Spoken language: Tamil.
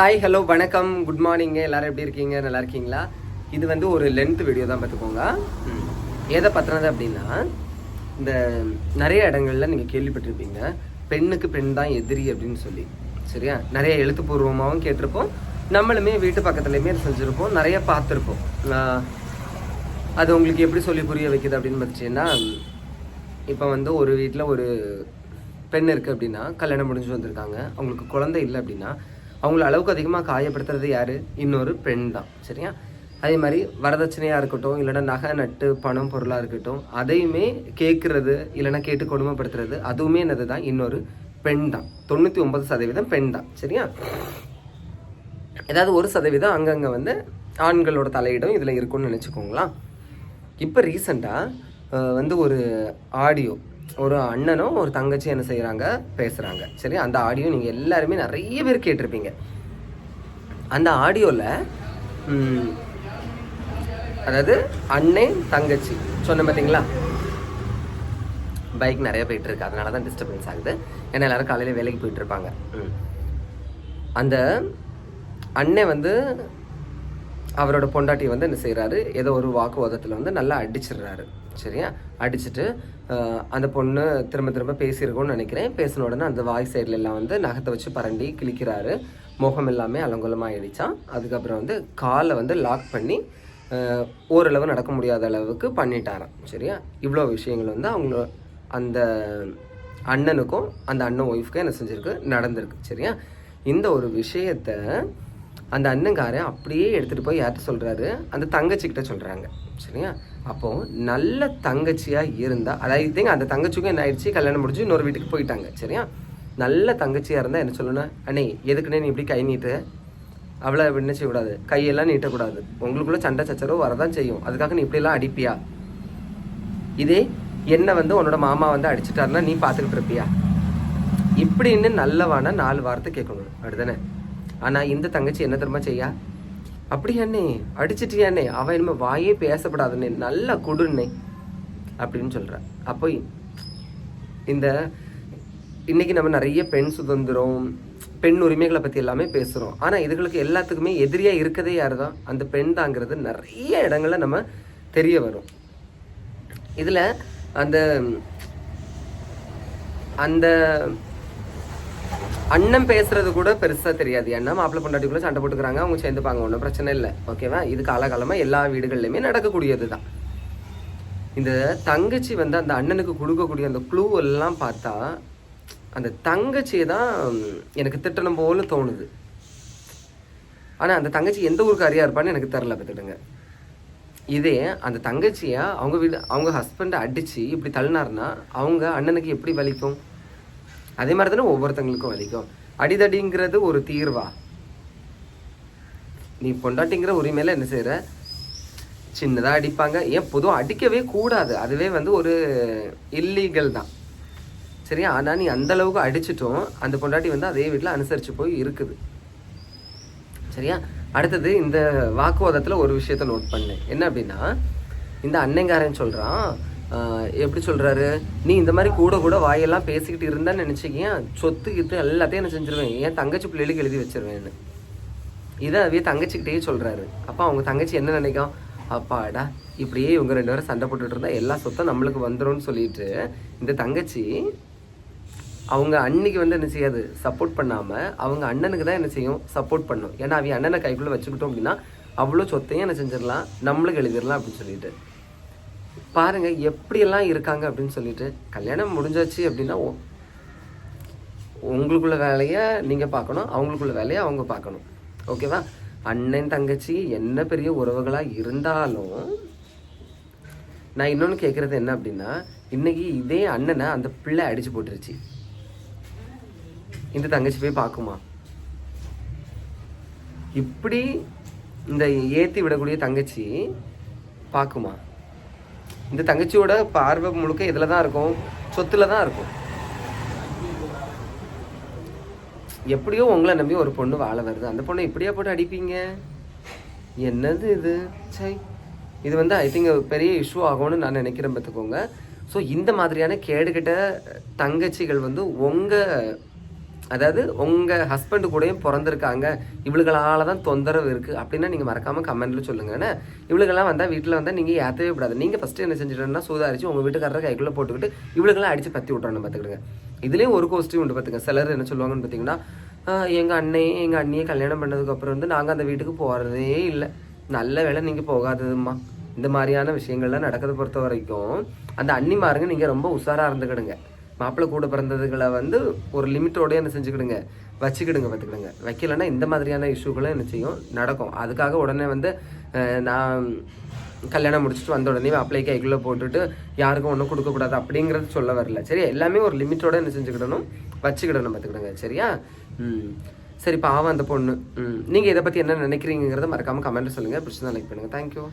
ஹாய் ஹலோ வணக்கம். குட் மார்னிங் எல்லாரும் எப்படி இருக்கீங்க? நல்லா இருக்கீங்களா? இது வந்து ஒரு லென்த் வீடியோ தான் பார்த்துக்கோங்க. எதை பற்றினது அப்படின்னா இந்த நிறைய இடங்கள்ல நீங்கள் கேள்விப்பட்டிருப்பீங்க. பெண்ணுக்கு பெண் தான் எதிரி அப்படின்னு சொல்லி. சரியா? நிறைய எழுத்துப்பூர்வமாகவும் கேட்டிருப்போம். நம்மளுமே வீட்டு பக்கத்துலையுமே செஞ்சுருப்போம். நிறைய பார்த்துருப்போம். அது உங்களுக்கு எப்படி சொல்லி புரிய வைக்குது அப்படின்னு பார்த்தீங்கன்னா இப்போ வந்து ஒரு வீட்டில் ஒரு பெண் இருக்குது அப்படின்னா கல்யாணம் முடிஞ்சு வந்திருக்காங்க. அவங்களுக்கு குழந்தை இல்லை அப்படின்னா அவங்கள அளவுக்கு அதிகமாக காயப்படுத்துறது யார்? இன்னொரு பெண் தான். சரியா? அதே மாதிரி வரதட்சணையாக இருக்கட்டும் இல்லைன்னா நகை நட்டு பணம் பொருளாக இருக்கட்டும் அதையுமே கேட்குறது இல்லைன்னா கேட்டு கொடுமைப்படுத்துறது அதுவுமே என்னது தான்? இன்னொரு பெண் தான். தொண்ணூற்றி ஒன்பது சதவீதம் பெண் தான். சரியா? ஏதாவது ஒரு சதவீதம் அங்கங்கே வந்து ஆண்களோட தலையிடம் இதில் இருக்கும்னு நினச்சிக்கோங்களா. இப்போ ரீசண்டாக வந்து ஒரு ஆடியோ ஒரு அண்ணனும் ஒரு தங்கச்சி என்ன செய்கிறாங்க பேசுகிறாங்க சரி அந்த ஆடியோ நீங்கள் எல்லாருமே நிறைய பேர் கேட்டிருப்பீங்க. அந்த ஆடியோவில் அதாவது அண்ணன் தங்கச்சி சொன்ன பார்த்தீங்களா பைக் நிறைய போயிட்டு இருக்கு அதனால தான் டிஸ்டர்பன்ஸ் ஆகுது. ஏன்னா எல்லாரும் காலையில் வேலைக்கு போயிட்டு இருப்பாங்க அந்த அண்ணன் வந்து அவரோட பொண்டாட்டி வந்து என்ன செய்கிறாரு ஏதோ ஒரு வாக்குவாதத்தில் வந்து நல்லா அடிச்சிடுறாரு. சரியா? அடிச்சுட்டு அந்த பொண்ணு திரும்ப திரும்ப பேசியிருக்கோன்னு நினைக்கிறேன். பேசின உடனே அந்த வாய் சைடில் எல்லாம் வந்து நகத்தை வச்சு பரண்டி கிழிக்கிறாரு. முகம் எல்லாமே அலங்கோலமாகிடுச்சான் அதுக்கப்புறம் வந்து காலை வந்து லாக் பண்ணி ஓரளவு நடக்க முடியாத அளவுக்கு பண்ணிட்டாராம். சரியா? இவ்வளோ விஷயங்கள் வந்து அவங்க அந்த அண்ணனுக்கும் அந்த அண்ணன் ஒய்ஃப்க்கும் என்ன செஞ்சுருக்கு? நடந்திருக்கு. சரியா? இந்த ஒரு விஷயத்த அந்த அண்ணங்காரன் அப்படியே எடுத்துகிட்டு போய் யார்கிட்ட சொல்கிறாரு அந்த தங்கச்சிக்கிட்ட சொல்கிறாங்க சரியா? அப்போது நல்ல தங்கச்சியாக இருந்தால் அதாவது தேங்க அந்த தங்கச்சிக்கும் என்ன ஆயிடுச்சு? கல்யாணம் முடிஞ்சு இன்னொரு வீட்டுக்கு போயிட்டாங்க. சரியா? நல்ல தங்கச்சியாக இருந்தால் என்ன சொல்லணும்? அண்ணே எதுக்குன்னே நீ இப்படி கை நீட்டு? அவளை என்ன செய்யக்கூடாது. கையெல்லாம் நீட்டக்கூடாது. உங்களுக்குள்ள சண்டை சச்சரவு வரதான் செய்யும். அதுக்காக நீ இப்படியெல்லாம் அடிப்பியா? இதே என்னை வந்து உன்னோட மாமா வந்து அடிச்சிட்டாருன்னா நீ பார்த்துக்கிட்டு இருப்பியா? இப்படின்னு நல்லவான நாலு வார்த்தை கேட்கணும். அப்படிதானே ஆனால் இந்த தங்கச்சி என்ன தெரியுமா செய்யா? அப்படியாண்ணே அடிச்சிட்டியாண்ணே அவன் இனிமேல் வாயே பேசப்படாதுண்ணே நல்லா கொடுண்ணே அப்படின்னு சொல்கிறேன் அப்போ இந்த இன்னைக்கு நம்ம நிறைய பெண் சுதந்திரம் பெண் உரிமைகளை பற்றி எல்லாமே பேசுகிறோம் ஆனால் இதுகளுக்கு எல்லாத்துக்குமே எதிரியாக இருக்கதே யார் தான் அந்த பெண் தாங்கிறது நிறைய இடங்களில் நம்ம தெரிய வரும். இதில் அந்த அந்த அண்ணன் பேசுறது கூட பெருசா தெரியாது. ஏன்னா மாப்பிள்ளை பொண்டாட்டிக்குள்ளே சண்டை போட்டுக்கிறாங்க. அவங்க சேர்ந்துப்பாங்க ஒன்றும் பிரச்சனை இல்லை. ஓகேவா? இது காலகாலமா எல்லா வீடுகள்லையுமே நடக்கக்கூடியது தான் இந்த தங்கச்சி வந்து அந்த அண்ணனுக்கு கொடுக்கக்கூடிய அந்த க்ளூ எல்லாம் பார்த்தா அந்த தங்கச்சியை தான் எனக்கு திட்டணும் போல தோணுது. ஆனால் அந்த தங்கச்சி எந்த ஊருக்காரியா இருப்பான்னு எனக்கு தெரில பார்த்துடுங்க இதே அந்த தங்கச்சியை அவங்க வீடு அவங்க ஹஸ்பண்டை அடித்து இப்படி தள்ளினாருன்னா அவங்க அண்ணனுக்கு எப்படி வலிக்கும்? அதே மாதிரி தானே ஒவ்வொருத்தங்களுக்கும் வலிக்கும். அடிதடிங்கிறது ஒரு தீர்வா? நீ பொண்டாட்டிங்கிற உரிமையில என்ன செய்யற சின்னதாக அடிப்பாங்க. ஏன் பொதுவாக அடிக்கவே கூடாது. அதுவே வந்து ஒரு இல்லீகல் தான். சரியா? ஆனால் நீ அந்த அளவுக்கு அடிச்சிட்டும் அந்த பொண்டாட்டி வந்து அதே வீட்டில் அனுசரித்து போய் இருக்குது. சரியா? அடுத்தது இந்த வாக்குவாதத்தில் ஒரு விஷயத்த நோட் பண்ணேன் என்ன அப்படின்னா இந்த அன்னைங்காரன் சொல்கிறான் எப்படி சொல்கிறாரு நீ இந்த மாதிரி கூட கூட வாயெல்லாம் பேசிக்கிட்டு இருந்தான்னு நினச்சிக்கியா சொத்து கித்து எல்லாத்தையும் என்ன செஞ்சிருவேன். ஏன் தங்கச்சி பிள்ளைகளுக்கு எழுதி வச்சிருவேன்னு. இதை அவையே தங்கச்சிக்கிட்டே சொல்கிறாரு அப்போ அவங்க தங்கச்சி என்ன நினைக்கும்? அப்பாடா இப்படியே இவங்க ரெண்டு பேரும் சண்டை போட்டுட்டு இருந்தா எல்லா சொத்தும் நம்மளுக்கு வந்துரும்னு சொல்லிட்டு இந்த தங்கச்சி அவங்க அன்னைக்கு வந்து என்ன செய்யாது? சப்போர்ட் பண்ணாமல் அவங்க அண்ணனுக்கு தான் என்ன செய்யும்? சப்போர்ட் பண்ணும். ஏன்னா அவங்க அண்ணனை கைக்குள்ளே வச்சுக்கிட்டோம் அப்படின்னா அவ்வளோ சொத்தையும் என்ன செஞ்சிடலாம்? நம்மளுக்கு எழுதிடலாம் அப்படின்னு சொல்லிட்டு. பாருங்கள் எப்படியெல்லாம் இருக்காங்க அப்படின்னு சொல்லிட்டு கல்யாணம் முடிஞ்சாச்சு அப்படின்னா ஓ- உங்களுக்குள்ள வேலையை நீங்கள் பார்க்கணும் அவங்களுக்குள்ள வேலையை அவங்க பார்க்கணும். ஓகேவா? அண்ணன் தங்கச்சி என்ன பெரிய உறவுகளாக இருந்தாலும் நான் இன்னொன்று கேட்குறது என்ன அப்படின்னா இன்னைக்கு இதே அண்ணனை அந்த பிள்ளை அடித்து போட்டுருச்சு. இந்த தங்கச்சி போய் பார்க்குமா? இப்படி இந்த ஏற்றி விடக்கூடிய தங்கச்சி பார்க்குமா? இந்த தங்கச்சியோட பார்வை முழுக்க இதில் தான் இருக்கும் சொத்தில் தான் இருக்கும். எப்படியோ உங்களை நம்பி ஒரு பொண்ணு வாழ வருது. அந்த பொண்ணை இப்படியா போட்டு அடிப்பீங்க? என்னது இது? சை இது வந்து ஐ திங்க் பெரிய இஷ்யூ ஆகும்னு நான் நினைக்கிறேன் பார்த்துக்கோங்க. ஸோ இந்த மாதிரியான கேடுகிட்ட தங்கச்சிகள் வந்து உங்கள் அதாவது உங்கள் ஹஸ்பண்டு கூடயும் பிறந்திருக்காங்க. இவளுகளால் தான் தொந்தரவு இருக்குது அப்படின்னா நீங்கள் மறக்காமல் கமெண்ட்டில் சொல்லுங்க. ஏன்னா இவளுகெல்லாம் வந்தால் வீட்டில் வந்தால் நீங்கள் ஏற்றவே கூடாது. நீங்கள் ஃபஸ்ட்டு என்ன செஞ்சிட்டோன்னா சூதாரிச்சு உங்கள் வீட்டுக்காரரை கைக்குள்ளே போட்டுக்கிட்டு இவளுகெல்லாம் அடித்து பற்றி விட்றோன்னு பார்த்துக்கிடுங்க இதுலேயும் ஒரு கோஸ்டியூம் உண்டு பார்த்துங்க சிலர் என்ன சொல்லுவாங்கன்னு பார்த்தீங்கன்னா எங்கள் அண்ணையும் எங்கள் அண்ணியை கல்யாணம் பண்ணதுக்கப்புறம் வந்து நாங்கள் அந்த வீட்டுக்கு போகிறதே இல்லை. நல்ல வேலை நீங்கள் போகாததும்மா. இந்த மாதிரியான விஷயங்கள்லாம் நடக்கிறத பொறுத்த வரைக்கும் அந்த அண்ணிமாருங்க நீங்கள் ரொம்ப உஷாராக இருந்துக்கிடுங்க. மாப்பிள்ளை கூட பிறந்ததுகளை வந்து ஒரு லிமிட்டோடய என்ன செஞ்சுக்கிடுங்க வச்சுக்கிடுங்க பார்த்துக்கிடுங்க. வைக்கலைன்னா இந்த மாதிரியான இஷ்யூகளும் என்ன செய்யும்? நடக்கும். அதுக்காக உடனே வந்து நான் கல்யாணம் முடிச்சுட்டு வந்த உடனே அப்ளைக்கு கைக்குள்ளே போட்டுட்டு யாருக்கும் ஒன்றும் கொடுக்கக்கூடாது அப்படிங்கிறது சொல்ல வரல. சரி எல்லாமே ஒரு லிமிட்டோட என்ன செஞ்சுக்கிடணும்? வச்சுக்கிடணும் பார்த்துக்கிடுங்க. சரியா? ம். சரி பாவம் அந்த பொண்ணு. ம். நீங்கள் இதை பற்றி என்ன நினைக்கிறீங்கிறத மறக்காமல் கமெண்ட் சொல்லுங்கள் பிடிச்சதான் லைக் பண்ணுங்கள் தேங்க்யூ